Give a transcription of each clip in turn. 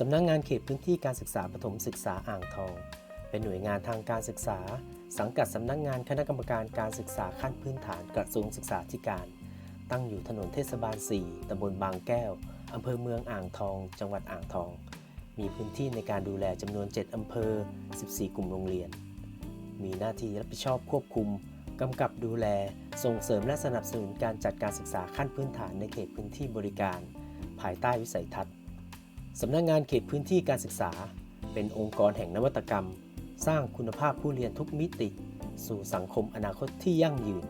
สำนักงงานเขตพื้นที่การศึกษาปฐมศึกษาอ่างทอง เป็นหน่วยงานทางการศึกษา สังกัดสำนักงานคณะกรรมการการศึกษาขั้นพื้นฐานกระทรวงศึกษาธิการ ตั้งอยู่ถนนเทศบาล 4ตำบลบางแก้วอำเภอเมืองอ่างทอง จังหวัดอ่างทอง มีพื้นที่ในการดูแลจำนวน 7 อำเภอ 14 กลุ่มโรงเรียน มีหน้าที่รับผิดชอบควบคุมกำกับดูแล ส่งเสริมและสนับสนุนการจัดการศึกษาขั้นพื้นฐานในเขตพื้นที่บริการ ภายใต้วิสัยทัศน์ สำนักงงานเขตพื้นที่การศึกษา เป็นองค์กรแห่งนวัตกรรม สร้างคุณภาพผู้เรียนทุกมิติ สู่สังคมอนาคตที่ยั่งยืน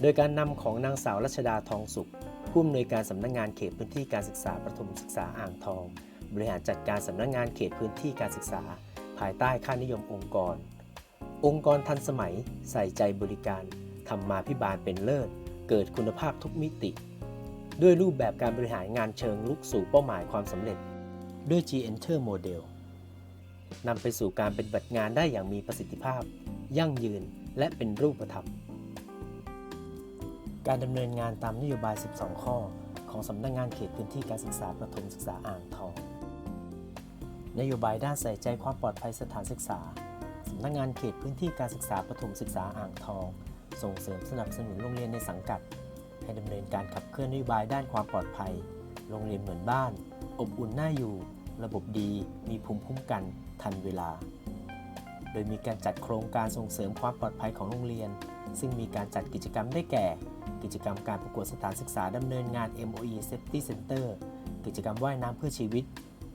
โดยการนำของนางสาวรัชดาทองสุข ผู้อำนวยการสำนักงงานเขตพื้นที่การศึกษาประถมศึกษาอ่างทอง บริหารจัดการสำนักงงานเขตพื้นที่การศึกษา ภายใต้ค่านิยมองค์กร องค์กรทันสมัย ใส่ใจบริการทำมาพิบาลเป็นเลิศ เกิดคุณภาพทุกมิติ ด้วยรูปแบบการบริหารงานเชิงลุกสู่เป้าหมายความสำเร็จ ด้วย G-Enter Model นำไปสู่การเป็นบัติงานได้อย่างมีประสิทธิภาพ ยั่งยืนและเป็นรูปธรรม การดำเนินงานตามนโยบาย 12 ข้อ ของสำนักงงานเขตพื้นที่การศึกษาประถมศึกษาอ่างทอง นโยบายด้านใส่ใจความปลอดภัยสถานศึกษาสำนักงานเขตพื้นที่การศึกษาประถมศึกษาอ่างทอง ส่งเสริมสนับสนุนโรงเรียนในสังกัด ให้ดำเนินการขับเคลื่อนนโยบายด้านความปลอดภัย โรงเรียนเหมือนบ้าน อบอุ่นน่าอยู่ ระบบดี มีภูมิคุ้มกันทันเวลา โดยมีการจัดโครงการส่งเสริมความปลอดภัยของโรงเรียน ซึ่งมีการจัดกิจกรรมได้แก่ กิจกรรมการประกวดสถานศึกษาดำเนินงาน MOE Safety Center กิจกรรมว่ายน้ำเพื่อชีวิต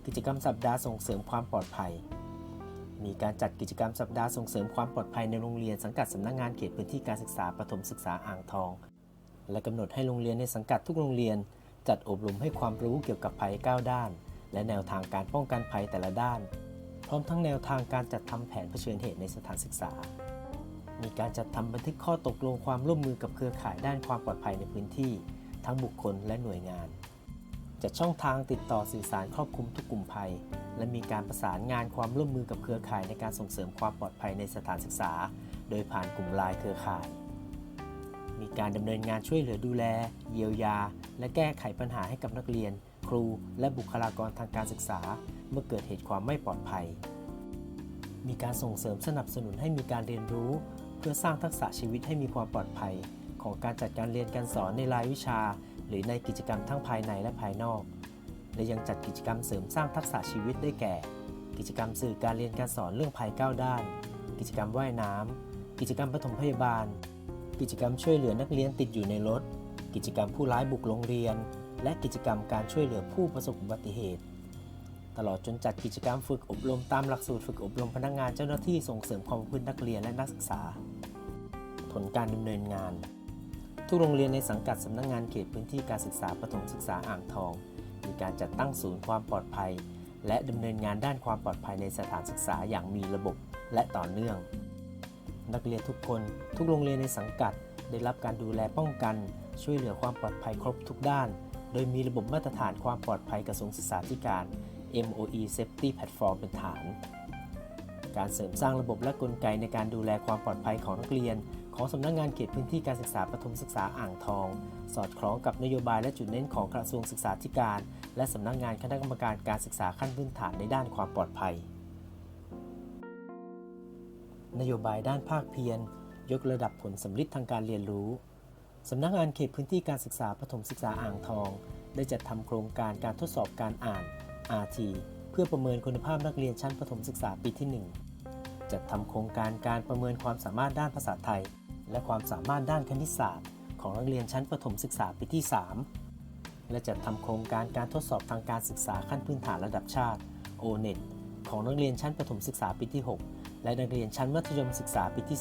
กิจกรรมสัปดาห์ส่งเสริมความปลอดภัย มีการจัดกิจกรรมสัปดาห์ส่งเสริมความปลอดภัยในโรงเรียนสังกัดสำนักงานเขตพื้นที่การศึกษาประถมศึกษาอ่างทอง และกำหนดให้โรงเรียนในสังกัดทุกโรงเรียน จัดอบรมให้ความรู้เกี่ยวกับภัย 9 ด้าน และแนวทางการป้องกันภัยแต่ละด้าน พร้อมทั้งแนวทางการจัดทำแผนเผชิญเหตุในสถานศึกษา มีการจัดทำบันทึกข้อตกลงความร่วมมือกับเครือข่ายด้านความปลอดภัยในพื้นที่ ทั้งบุคคลและหน่วยงาน จัดช่องทางติดต่อสื่อสารครอบคลุมทุกกลุ่มภัย และมีการประสานงานความร่วมมือกับเครือข่ายในการส่งเสริมความปลอดภัยในสถานศึกษา โดยผ่านกลุ่มไลน์เครือข่าย มีการดำเนินงานช่วยเหลือดูแล เยียวยา และแก้ไขปัญหาให้กับนักเรียน ครู และบุคลากรทางการศึกษา เมื่อเกิดเหตุความไม่ปลอดภัย มีการส่งเสริมสนับสนุนให้มีการเรียนรู้ เพื่อสร้างทักษะชีวิตให้มีความปลอดภัย ของการจัดการเรียนการสอนในรายวิชา หรือในกิจกรรมทั้งภายในและภายนอก และยังจัดกิจกรรมเสริมสร้างทักษะชีวิตได้แก่ กิจกรรมสื่อการเรียนการสอนเรื่องภัยก้าด้าน กิจกรรมว่ายน้ำกิจกรรมปฐมพยาบาล กิจกรรมช่วยเหลือนักเรียนติดอยู่ในรถ กิจกรรมผู้ร้ายบุกโรงเรียน และกิจกรรมการช่วยเหลือผู้ประสบอุบัติเหตุ ตลอดจนจัดกิจกรรมฝึกอบรมตามหลักสูตรฝึกอบรมพนักงานเจ้าหน้าที่ส่งเสริมความประพฤตินักเรียนและนักศึกษา ผลการดำเนินงาน ทุกโรงเรียนในสังกัดสำนักงงานเขตพื้นที่การศึกษาประถมศึกษาอ่างทอง มีการจัดตั้งศูนย์ความปลอดภัย และดำเนินงานด้านความปลอดภัยในสถานศึกษาอย่างมีระบบและต่อเนื่อง นักเรียนทุกคน ทุกโรงเรียนในสังกัด ได้รับการดูแลป้องกัน ช่วยเหลือความปลอดภัยครบทุกด้าน โดยมีระบบมาตรฐานความปลอดภัยกระทรวงศึกษาธิการ MOE Safety Platform เป็นฐาน การเสริมสร้างระบบและกลไกในการดูแลความปลอดภัยของนักเรียน ของสำนักงงานเขตพื้นที่การศึกษาประถมศึกษาอ่างทอง สอดคล้องกับนโยบายและจุดเน้นของกระทรวงศึกษาธิการ และสำนักงานคณะกรรมการการศึกษาขั้นพื้นฐานในด้านความปลอดภัย นโยบายด้านภาคเพียร ยกระดับผลสำลิดทางการเรียนรู้ สำนักงานเขตพื้นที่การศึกษาประถมศึกษาอ่างทอง ได้จัดทำโครงการการทดสอบการอ่าน RT เพื่อประเมินคุณภาพนักเรียนชั้นประถมศึกษาปีที่ 1 จัดทำโครงการการประเมินความสามารถด้านภาษาไทย และความสามารถด้านคณิตศาสตร์ ของนักเรียนชั้นประถมศึกษาปีที่ 3 และจัดทำโครงการการทดสอบทางการศึกษาขั้นพื้นฐานระดับชาติ O-NET ของนักเรียนชั้นประถมศึกษาปีที่ 6 และนักเรียนชั้นมัธยมศึกษาปีที่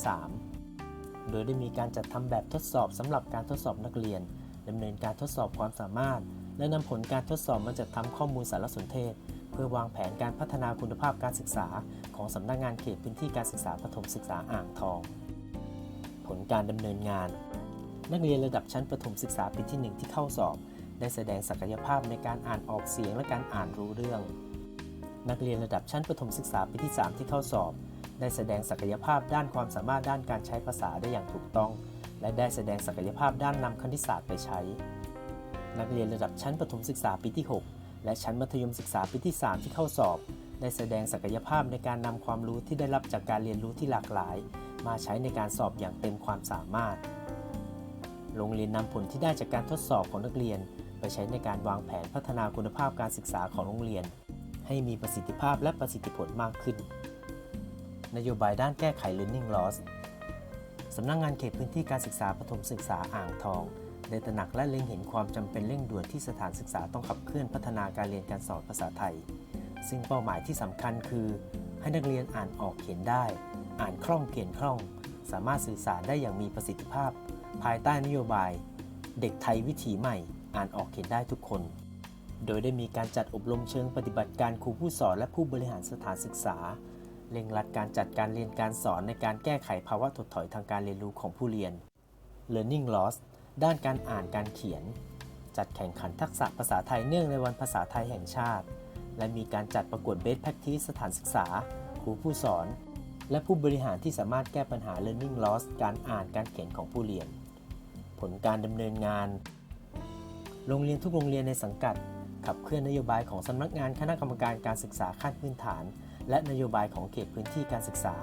3 โดยได้มีการจัดทำแบบทดสอบสำหรับการทดสอบนักเรียนดำเนินการทดสอบความสามารถ และนำผลการทดสอบมาจัดทำข้อมูลสารสนเทศ เพื่อวางแผนการพัฒนาคุณภาพการศึกษา ของสำนักงานเขตพื้นที่การศึกษาประถมศึกษาอ่างทอง ผลการดำเนินงาน นักเรียนระดับชั้นประถมศึกษาปีที่ 1 ที่เข้าสอบ ได้แสดงศักยภาพในการอ่านออกเสียงและการอ่านรู้เรื่อง นักเรียนระดับชั้นประถมศึกษาปีที่ 3 ที่เข้าสอบ ได้แสดงศักยภาพด้านความสามารถด้านการใช้ภาษาได้อย่างถูกต้อง และได้แสดงศักยภาพด้านนำคณิตศาสตร์ไปใช้ นักเรียนระดับชั้นประถมศึกษาปีที่ 6 และชั้นมัธยมศึกษาปีที่ 3 ที่เข้าสอบ ได้แสดงศักยภาพในการนำความรู้ที่ได้รับจากการเรียนรู้ที่หลากหลาย มาใช้ในการสอบอย่างเต็มความสามารถ โรงเรียนนำผลที่ได้จากการทดสอบของนักเรียน ไปใช้ในการวางแผนพัฒนาคุณภาพการศึกษาของโรงเรียน ให้มีประสิทธิภาพและประสิทธิผลมากขึ้น นโยบายด้านแก้ไข learning loss สำนักงงานเขตพื้นที่การศึกษาปฐมศึกษาอ่างทอง ได้ตระหนักและเล็งเห็นความจำเป็นเร่งด่วนที่สถานศึกษาต้องขับเคลื่อนพัฒนาการเรียนการสอนภาษาไทย ซึ่งเป้าหมายที่สำคัญคือ ให้นักเรียนอ่านออกเขียนได้ อ่านคล่องเขียนคล่อง สามารถสื่อสารได้อย่างมีประสิทธิภาพ ภายใต้นโยบาย เด็กไทยวิถีใหม่ อ่านออกเขียนได้ทุกคน โดยได้มีการจัดอบรมเชิงปฏิบัติการครูผู้สอนและผู้บริหารสถานศึกษา เร่งรัดการจัดการเรียนการสอนในการแก้ไขภาวะถดถอยทางการเรียนรู้ของผู้เรียน Learning Loss ด้านการอ่านการเขียน จัดแข่งขันทักษะภาษาไทยเนื่องในวันภาษาไทยแห่งชาติ และมีการจัดประกวด Best Practice สถานศึกษา ครูผู้สอน และผู้บริหารที่สามารถแก้ปัญหา Learning Loss การอ่านการเขียนของผู้เรียน ผลการดำเนินงาน โรงเรียนทุกโรงเรียนในสังกัด ขับเคลื่อนนโยบายของสำนักงานคณะกรรมการการศึกษาขั้นพื้นฐาน และนโยบายของเขตพื้นที่การศึกษา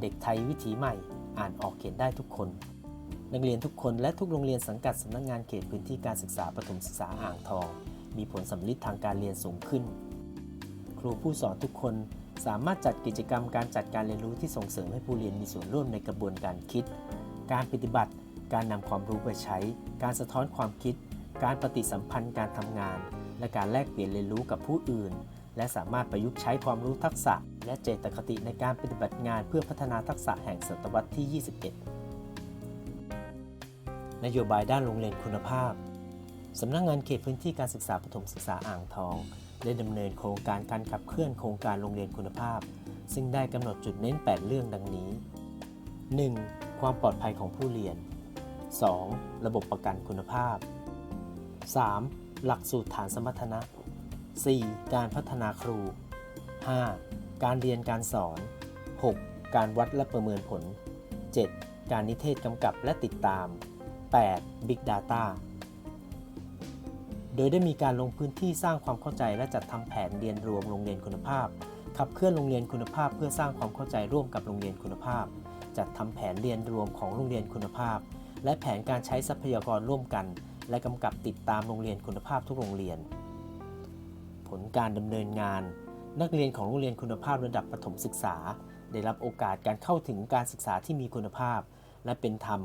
เด็กไทยวิถีใหม่อ่านออกเขียนได้ทุกคน นักเรียนทุกคนและทุกโรงเรียนสังกัดสำนักงานเขตพื้นที่การศึกษาปฐมศึกษาอ่างทอง มีผลสำลิดทางการเรียนสูงขึ้น ครูผู้สอนทุกคนสามารถจัดกิจกรรมการจัดการเรียนรู้ที่ส่งเสริมให้ผู้เรียนมีส่วนร่วมในกระบวนการคิด การปฏิบัติ การนำความรู้ไปใช้ การสะท้อนความคิด การปฏิสัมพันธ์การทำงาน และการแลกเปลี่ยนเรียนรู้กับผู้อื่น และสามารถประยุกต์ใช้ความรู้ทักษะ และเจตคติในการปฏิบัติงานเพื่อพัฒนาทักษะแห่งศตวรรษที่ 21 นโยบายด้านโรงเรียนคุณภาพ สำนักงงานเขตพื้นที่การศึกษาปฐมศึกษาอ่างทอง ได้ดำเนินโครงการการขับเคลื่อนโครงการโรงเรียนคุณภาพ ซึ่งได้กำหนดจุดเน้น 8 เรื่องดังนี้ 1. ความปลอดภัยของผู้เรียน 2. ระบบประกันคุณภาพ 3. หลักสูตรฐานสมรรถนะ 4. การพัฒนาครู 5. การเรียนการสอน 6. การวัดและประเมินผล 7. การนิเทศกำกับและติดตาม 8. Big Data โดยได้มีการลงพื้นที่สร้างความเข้าใจและจัดทำแผนเรียนรวมโรงเรียนคุณภาพ ขับเคลื่อนโรงเรียนคุณภาพ เพื่อสร้างความเข้าใจร่วมกับโรงเรียนคุณภาพ จัดทำแผนเรียนรวมของโรงเรียนคุณภาพ และแผนการใช้ทรัพยากรร่วมกัน และกำกับติดตามโรงเรียนคุณภาพทุกโรงเรียน ผลการดำเนินงาน นักเรียนของโรงเรียนคุณภาพระดับประถมศึกษา ได้รับโอกาสการเข้าถึงการศึกษาที่มีคุณภาพ และเป็นธรรม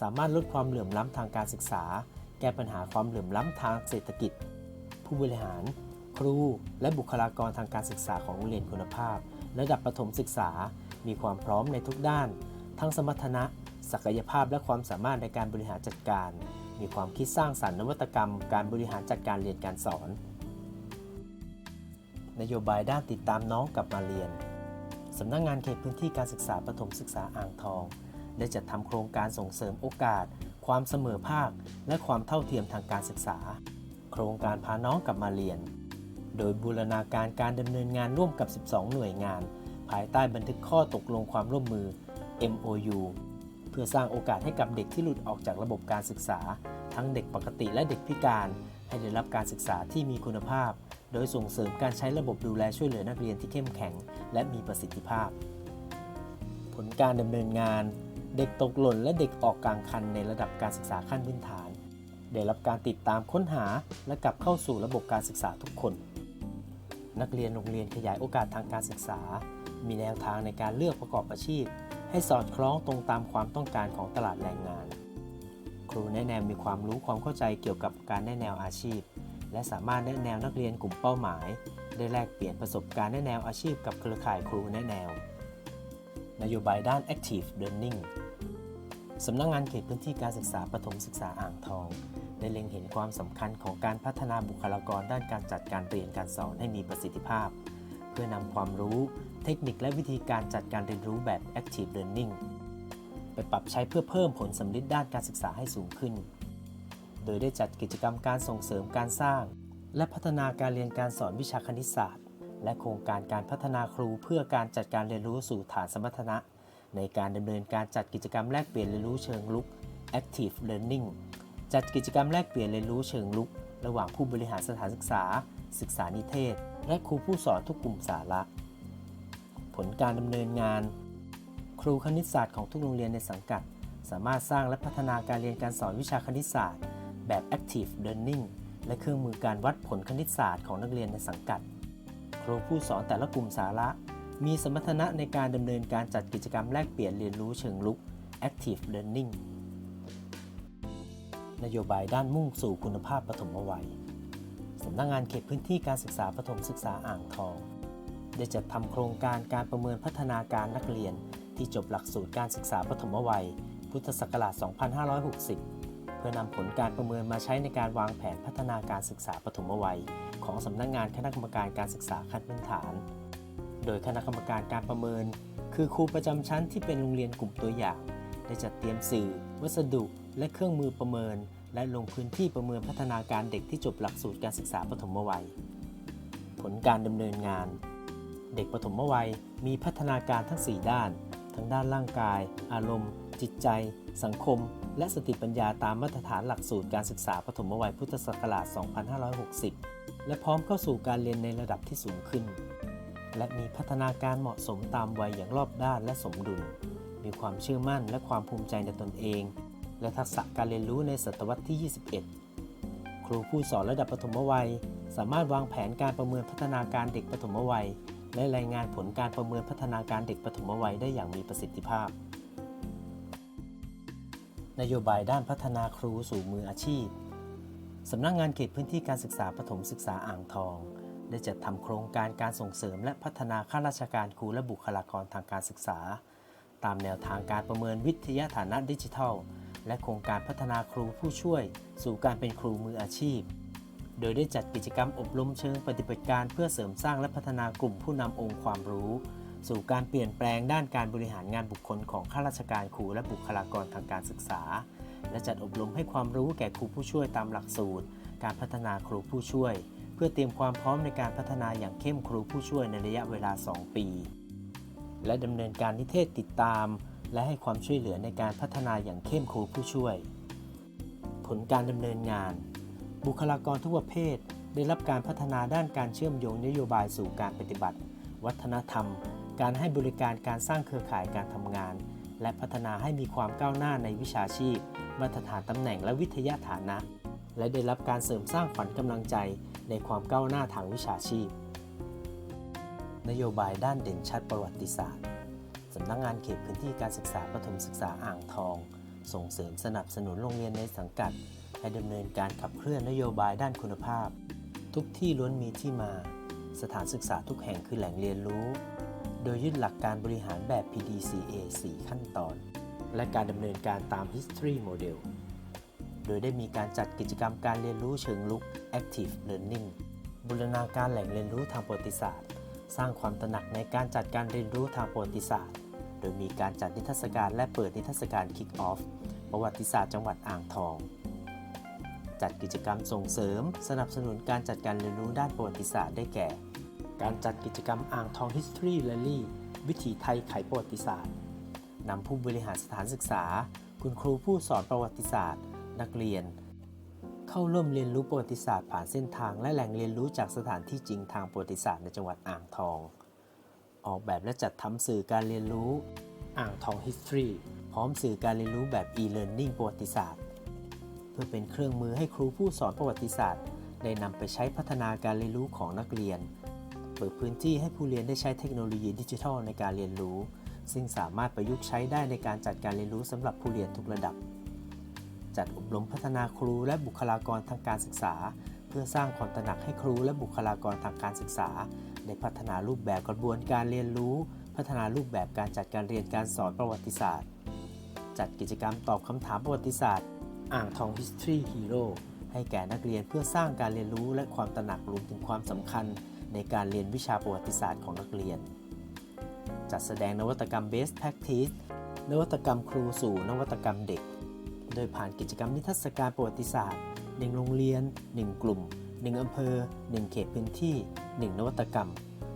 สามารถลดความเหลื่อมล้ำทางการศึกษา แก้ปัญหาความเหลื่อมล้ำทางเศรษฐกิจ ผู้บริหาร ครู และบุคลากรทางการศึกษาของโรงเรียนคุณภาพ ระดับประถมศึกษา มีความพร้อมในทุกด้าน ทั้งสมรรถนะ ศักยภาพและความสามารถในการบริหารจัดการมีความคิดสร้างสรรค์นวัตกรรม การบริหารจัดการเรียนการสอน นโยบายด้านติดตามน้องกลับมาเรียน สำนักงงานเขตพื้นที่การศึกษาประถมศึกษาอ่างทอง ได้จัดทำโครงการส่งเสริมโอกาส ความเสมอภาค และความเท่าเทียมทางการศึกษา โครงการพาน้องกลับมาเรียน โดยบูรณาการการดำเนินงานร่วมกับ 12 หน่วยงาน ภายใต้บันทึกข้อตกลงความร่วมมือ MOU เพื่อสร้างโอกาสให้กับเด็กที่หลุดออกจากระบบการศึกษา ทั้งเด็กปกติและเด็กพิการ ให้ได้รับการศึกษาที่มีคุณภาพ โดยส่งเสริมการใช้ระบบดูแลช่วยเหลือนักเรียนที่เข้มแข็ง และมีประสิทธิภาพ ผลการดำเนินงาน เด็กตกหล่นและเด็กออกกลางคันในระดับการศึกษาขั้นพื้นฐาน ได้รับการติดตามค้นหาและกลับเข้าสู่ระบบการศึกษาทุกคน นักเรียนโรงเรียนขยายโอกาสทางการศึกษา มีแนวทางในการเลือกประกอบอาชีพ ให้สอดคล้องตรงตามความต้องการของตลาดแรงงาน ครูแนะแนวมีความรู้ความเข้าใจเกี่ยวกับการแนะแนวอาชีพ และสามารถแนะแนวนักเรียนกลุ่มเป้าหมาย ได้แลกเปลี่ยนประสบการณ์แนะแนวอาชีพกับเครือข่ายครูแนะแนว นโยบายด้าน Active Learning สำนักงงานเขตพื้นที่การศึกษาประถมศึกษาอ่างทอง ได้เล็งเห็นความสำคัญของการพัฒนาบุคลากรด้านการจัดการเรียนการสอนให้มีประสิทธิภาพ เพื่อนำความรู้ เทคนิคและวิธีการจัดการเรียนรู้แบบ Active Learning ไปปรับใช้เพื่อเพิ่มผลสำลิดด้านการศึกษาให้สูงขึ้น โดยได้จัดกิจกรรมการส่งเสริมการสร้าง และพัฒนาการเรียนการสอนวิชาคณิตศาสตร์ และโครงการการพัฒนาครูเพื่อการจัดการเรียนรู้สู่ฐานสมรรถนะ ในการดำเนินการจัดกิจกรรมแลกเปลี่ยนเรียนรู้เชิงลุก Active Learning จัดกิจกรรมแลกเปลี่ยนเรียนรู้เชิงลุก ระหว่างผู้บริหารสถานศึกษา ศึกษานิเทศ และครูผู้สอนทุกกลุ่มสาระ ผลการดำเนินงาน ครูคณิตศาสตร์ของทุกโรงเรียนในสังกัด สามารถสร้างและพัฒนาการเรียนการสอนวิชาคณิตศาสตร์ แบบ Active Learning และเครื่องมือการวัดผลคณิตศาสตร์ของนักเรียนในสังกัด ครูผู้สอนแต่ละกลุ่มสาระ มีสมรรถนะในการดำเนินการจัดกิจกรรมแลกเปลี่ยนเรียนรู้เชิงลุก Active Learning นโยบายด้านมุ่งสู่คุณภาพปฐมวัย สำนักงงานเขตพื้นที่การศึกษาปฐมศึกษาอ่างทอง ได้จัดทำโครงการการประเมินพัฒนาการนักเรียน ที่จบหลักสูตรการศึกษาปฐมวัย พุทธศักราช 2560 เพื่อนำผลการประเมินมาใช้ในการวางแผนพัฒนาการศึกษาปฐมวัย ของสำนักงงานคณะกรรมการการศึกษาขั้นพื้นฐาน โดยคณะกรรมการการประเมิน คือครูประจำชั้นที่เป็นโรงเรียนกลุ่มตัวอย่าง ได้จัดเตรียมสื่อ วัสดุ และเครื่องมือประเมิน และลงพื้นที่ประเมินพัฒนาการเด็กที่จบหลักสูตรการศึกษาปฐมวัย ผลการดำเนินงาน เด็กปฐมวัยมีพัฒนาการทั้ง 4 ด้าน ทั้งด้านร่างกาย อารมณ์ จิตใจ สังคม และสติปัญญาตามมาตรฐานหลักสูตรการศึกษาปฐมวัยพุทธศักราช 2560 และพร้อมเข้าสู่การเรียนในระดับที่สูงขึ้น และมีพัฒนาการเหมาะสมตามวัยอย่างรอบด้านและสมดุล มีความเชื่อมั่นและความภูมิใจในตนเอง และทักษะการเรียนรู้ในศตวรรษที่ 21 ครูผู้สอนระดับปฐมวัย สามารถวางแผนการประเมินพัฒนาการเด็กปฐมวัยและรายงานผลการประเมินพัฒนาการเด็กปฐมวัยได้อย่างมีประสิทธิภาพ นโยบายด้านพัฒนาครูสู่มืออาชีพ สำนักงงานเขตพื้นที่การศึกษาปฐมศึกษาอ่างทอง ได้จัดทำโครงการการส่งเสริมและพัฒนาข้าราชการครูและบุคลากรทางการศึกษา ตามแนวทางการประเมินวิทยาฐานะดิจิทัล และโครงการพัฒนาครูผู้ช่วย สู่การเป็นครูมืออาชีพ โดยได้จัดกิจกรรมอบรมเชิงปฏิบัติการเพื่อเสริมสร้างและพัฒนากลุ่มผู้นำองค์ความรู้ สู่การเปลี่ยนแปลงด้านการบริหารงานบุคคลของข้าราชการครูและบุคลากรทางการศึกษา และจัดอบรมให้ความรู้แก่ครูผู้ช่วยตามหลักสูตร การพัฒนาครูผู้ช่วย เพื่อเตรียมความพร้อมในการพัฒนาอย่างเข้มครูผู้ช่วยในระยะเวลา 2 ปี และดำเนินการนิเทศติดตาม และให้ความช่วยเหลือในการพัฒนาอย่างเข้มครูผู้ช่วย ผลการดำเนินงาน บุคลากรทุกประเภทได้รับการพัฒนาด้านการเชื่อมโยงนโยบายสู่การปฏิบัติ วัฒนธรรม การให้บริการการสร้างเครือข่ายการทำงาน และพัฒนาให้มีความก้าวหน้าในวิชาชีพ มาตรฐานตำแหน่งและวิทยาฐานะ และได้รับการเสริมสร้างขวัญกำลังใจในความก้าวหน้าทางวิชาชีพ นโยบายด้านเด่นชัดประวัติศาสตร์สำนักงงานเขตพื้นที่การศึกษาปฐมศึกษาอ่างทอง ส่งเสริมสนับสนุนโรงเรียนในสังกัด ให้ดำเนินการขับเคลื่อนนโยบายด้านคุณภาพ ทุกที่ล้วนมีที่มา สถานศึกษาทุกแห่งคือแหล่งเรียนรู้ โดยยึดหลักการบริหารแบบ PDCA 4 ขั้นตอน และการดำเนินการตาม History Model โดยได้มีการจัดกิจกรรมการเรียนรู้เชิงลุก Active Learning บูรณาการแหล่งเรียนรู้ทางประวัติศาสตร์ สร้างความตระหนักในการจัดการเรียนรู้ทางประวัติศาสตร์ โดยมีการจัดนิทรรศการและเปิดนิทรรศการ Kick Off ประวัติศาสตร์จังหวัดอ่างทอง จัดกิจกรรมส่งเสริม สนับสนุนการจัดการเรียนรู้ด้านประวัติศาสตร์ได้แก่ การจัดกิจกรรมอ่างทอง History Rally วิถีไทยไขประวัติศาสตร์ นำผู้บริหารสถานศึกษา คุณครูผู้สอนประวัติศาสตร์ นักเรียน เข้าร่วมเรียนรู้ประวัติศาสตร์ผ่านเส้นทางและแหล่งเรียนรู้จากสถานที่จริงทางประวัติศาสตร์ในจังหวัดอ่างทอง ออกแบบและจัดทำสื่อการเรียนรู้ อ่างทอง History พร้อมสื่อการเรียนรู้แบบ e-learning ประวัติศาสตร์ เพื่อเป็นเครื่องมือให้ครูผู้สอนประวัติศาสตร์ ได้นำไปใช้พัฒนาการเรียนรู้ของนักเรียน เปิดพื้นที่ให้ผู้เรียนได้ใช้เทคโนโลยีดิจิทัลในการเรียนรู้ ซึ่งสามารถประยุกต์ใช้ได้ในการจัดการเรียนรู้สำหรับผู้เรียนทุกระดับ จัดอบรมพัฒนาครูและบุคลากรทางการศึกษา เพื่อสร้างความตระหนักให้ครูและบุคลากรทางการศึกษาได้พัฒนารูปแบบกระบวนการเรียนรู้ พัฒนารูปแบบการจัดการเรียนการสอนประวัติศาสตร์ จัดกิจกรรมตอบคำถามประวัติศาสตร์ อ่างทอง History Hero ให้แก่นักเรียนเพื่อสร้างการเรียนรู้และความตระหนักรวมถึงความสำคัญ ในการเรียนวิชาประวัติศาสตร์ของนักเรียน จัดแสดงนวัตกรรม Best Practice นวัตกรรมครูสู่นวัตกรรมเด็ก โดยผ่านกิจกรรมนิทรรศการประวัติศาสตร์ 1 โรงเรียน 1 กลุ่ม 1 อำเภอ 1 เขตพื้นที่ 1 นวัตกรรม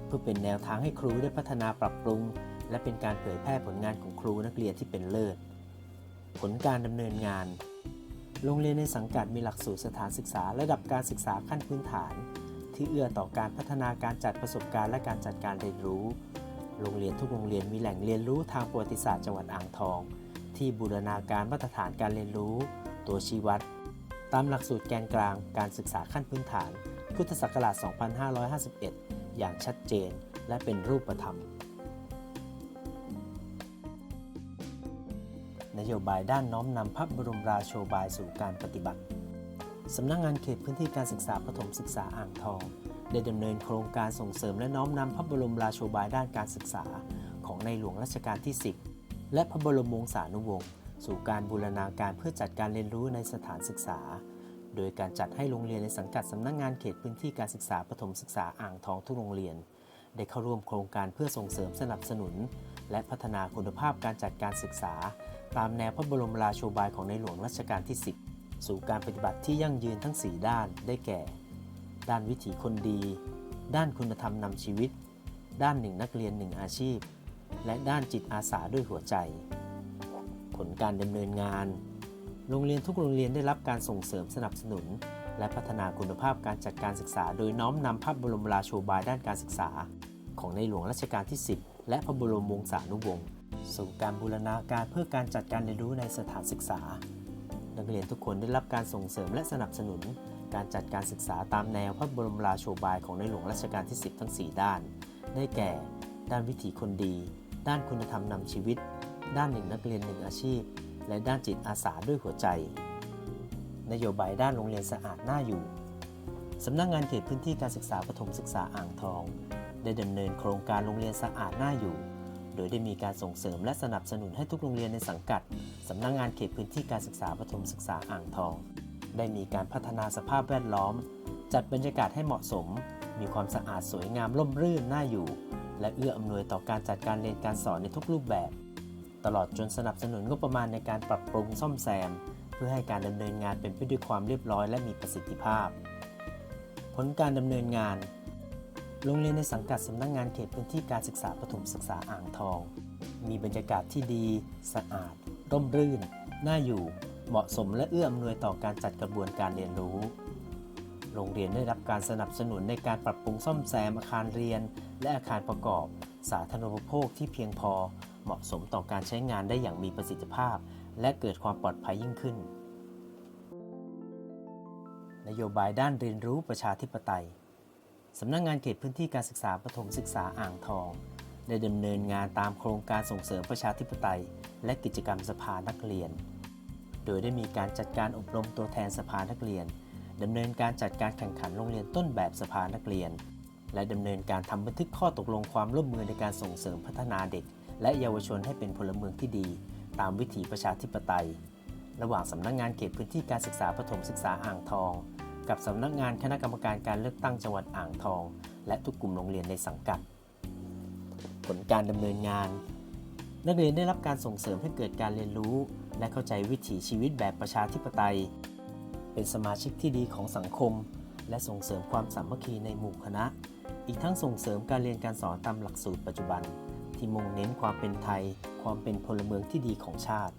เพื่อเป็นแนวทางให้ครูได้พัฒนาปรับปรุง และเป็นการเผยแพร่ผลงานของครูนักเรียนที่เป็นเลิศ ผลการดำเนินงาน โรงเรียนในสังกัดมีหลักสูตรสถานศึกษาระดับการศึกษาขั้นพื้นฐาน ที่เอื้อต่อการพัฒนาการจัดประสบการณ์และการจัดการเรียนรู้ โรงเรียนทุกโรงเรียนมีแหล่งเรียนรู้ทางประวัติศาสตร์จังหวัดอ่างทอง ที่บูรณาการมาตรฐานการเรียนรู้ ตัวชี้วัด ตามหลักสูตรแกนกลางการศึกษาขั้นพื้นฐาน พุทธศักราช 2551 อย่างชัดเจน และเป็นรูปธรรม นโยบายด้านน้อมนำพระบรมราโชบายสู่การปฏิบัติ สำนักงงานเขตพื้นที่การศึกษาประถมศึกษาอ่างทอง ได้ดำเนินโครงการส่งเสริมและน้อมนำพระบรมราโชบายด้านการศึกษา ของในหลวงรัชกาลที่ 10 และพระบรมวงศานุวงศ์สู่การบูรณาการเพื่อจัดการเรียนรู้ในสถานศึกษา โดยการจัดให้โรงเรียนในสังกัดสำนักงงานเขตพื้นที่การศึกษาประถมศึกษาอ่างทองทุกโรงเรียน ได้เข้าร่วมโครงการเพื่อส่งเสริมสนับสนุน และพัฒนาคุณภาพการจัดการศึกษา ตามแนวพระบรมราโชบายของในหลวงรัชกาลที่ 10 สู่การปฏิบัติที่ยั่งยืนทั้ง 4 ด้านได้แก่ ด้านวิถีคนดี ด้านคุณธรรมนำชีวิต ด้านหนึ่งนักเรียนหนึ่งอาชีพ และด้านจิตอาสาด้วยหัวใจ ผลการดำเนินงาน โรงเรียนทุกโรงเรียนได้รับการส่งเสริมสนับสนุน และพัฒนาคุณภาพการจัดการศึกษา โดยน้อมนำพระบรมราโชบายด้านการศึกษา ของในหลวงรัชกาลที่ 10 และพระบรมวงศานุวงศ์สู่การบูรณาการเพื่อการจัดการเรียนรู้ในสถานศึกษา นักเรียนทุกคนได้รับการส่งเสริมและสนับสนุน การจัดการศึกษาตามแนวพระบรมราโชบายของในหลวงรัชกาลที่ 10 ทั้ง 4 ด้าน ได้แก่ ด้านวิถีคนดี ด้านคุณธรรมนำชีวิต ด้านหนึ่งนักเรียนหนึ่งอาชีพ และด้านจิตอาสาด้วยหัวใจ นโยบายด้านโรงเรียนสะอาดน่าอยู่สำนักงงานเขตพื้นที่การศึกษาประถมศึกษาอ่างทอง ได้ดำเนินโครงการโรงเรียนสะอาดน่าอยู่ โดยได้มีการส่งเสริมและสนับสนุนให้ทุกโรงเรียนในสังกัด สำนักงงานเขตพื้นที่การศึกษาประถมศึกษาอ่างทอง ได้มีการพัฒนาสภาพแวดล้อม จัดบรรยากาศให้เหมาะสม มีความสะอาดสวยงามร่มรื่นน่าอยู่ และเอื้ออำนวยต่อการจัดการเรียนการสอนในทุกรูปแบบ ตลอดจนสนับสนุนงบประมาณในการปรับปรุงซ่อมแซม เพื่อให้การดำเนินงานเป็นไปด้วยความเรียบร้อยและมีประสิทธิภาพ ผลการดำเนินงาน โรงเรียนในสังกัดสำนักงงานเขตพื้นที่การศึกษาประถมศึกษาอ่างทอง มีบรรยากาศที่ดี สะอาด ร่มรื่น น่าอยู่ เหมาะสมและเอื้ออำนวยต่อการจัดกระบวนการเรียนรู้ โรงเรียนได้รับการสนับสนุนในการปรับปรุงซ่อมแซมอาคารเรียน และอาคารประกอบ สาธารณูปโภคที่เพียงพอ เหมาะสมต่อการใช้งานได้อย่างมีประสิทธิภาพ และเกิดความปลอดภัยยิ่งขึ้น นโยบายด้านเรียนรู้ประชาธิปไตย สำนักงงานเขตพื้นที่การศึกษาประถมศึกษาอ่างทอง ได้ดำเนินงานตามโครงการส่งเสริมประชาธิปไตย และกิจกรรมสภานักเรียน โดยได้มีการจัดการอบรมตัวแทนสภานักเรียนดำเนินการจัดการแข่งขันโรงเรียนต้นแบบสภานักเรียน และดำเนินการทำบันทึกข้อตกลงความร่วมมือในการส่งเสริมพัฒนาเด็ก และเยาวชนให้เป็นพลเมืองที่ดี ตามวิถีประชาธิปไตย ระหว่างสำนักงงานเขตพื้นที่การศึกษาประถมศึกษาอ่างทอง กับสำนักงานคณะกรรมการการเลือกตั้งจังหวัดอ่างทอง และทุกกลุ่มโรงเรียนในสังกัด ผลการดำเนินงาน นักเรียนได้รับการส่งเสริมให้เกิดการเรียนรู้ และเข้าใจวิถีชีวิตแบบประชาธิปไตย เป็นสมาชิกที่ดีของสังคม และส่งเสริมความสามัคคีในหมู่คณะ อีกทั้งส่งเสริมการเรียนการสอนตามหลักสูตรปัจจุบัน ที่มุ่งเน้นความเป็นไทย ความเป็นพลเมืองที่ดีของชาติ